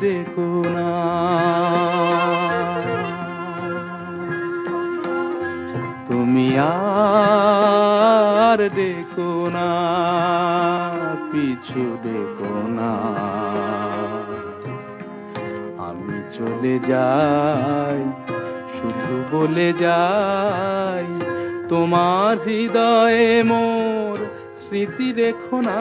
দেখো না। তুমি আর দেখো না, পিছু দেখো না। আমি চলে যাই, শুধু বলে যাই, তোমার হৃদয়ে মোর স্মৃতি রেখো না।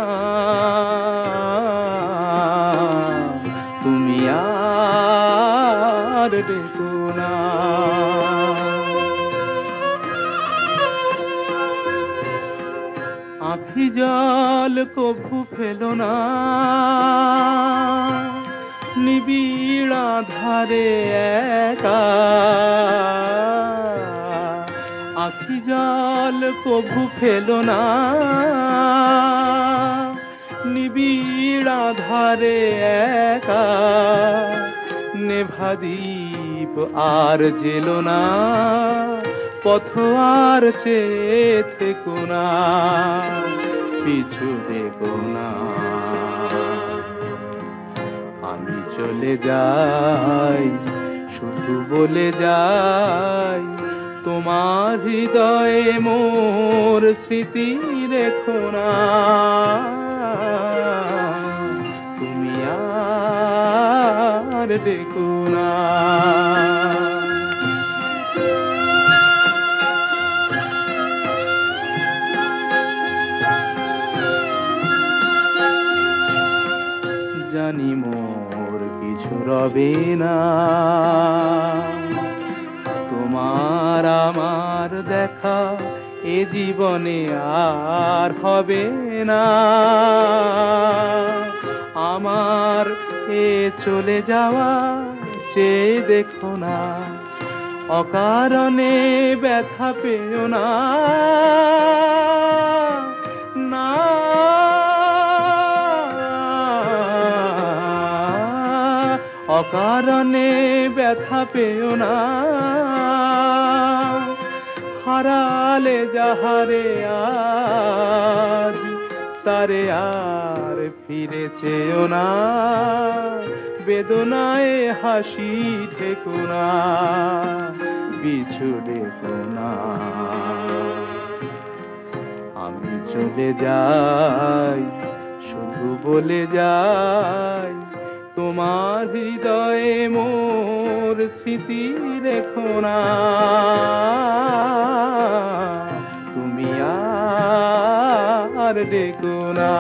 দেখো না। আখি জল কভু ফেলো না। নিবিড় ধারে একা। আখি জল কভু ফেলো না। নিবিড় ধারে একা। নেভাদীপ আর জেলো না, পথ আর চেয়ে থেকো না পিছু দেখো না। আমি চলে যাই, শুধু বলে যাই, তোমার হৃদয়ে মোর স্মৃতি রেখো না। আর না। জানি মোর কিছু রবে না। তোমার আমার দেখা এ জীবনে আর হবে না। এ চলে যাওয়া চেয়ে দেখো না। অকারণে ব্যথা পেও না। না। অকারণে ব্যথা পেও না। হারালে যাহারে আজ, তারে আর ফিরে চেও না। বেদনায় হাসি ঠেকো না পিছু ডেকো না। আমি চলে যাই, শুধু বলে যাই, তোমার হৃদয়ে মোর স্মৃতি রেখো না। তুমি আর দেখো না।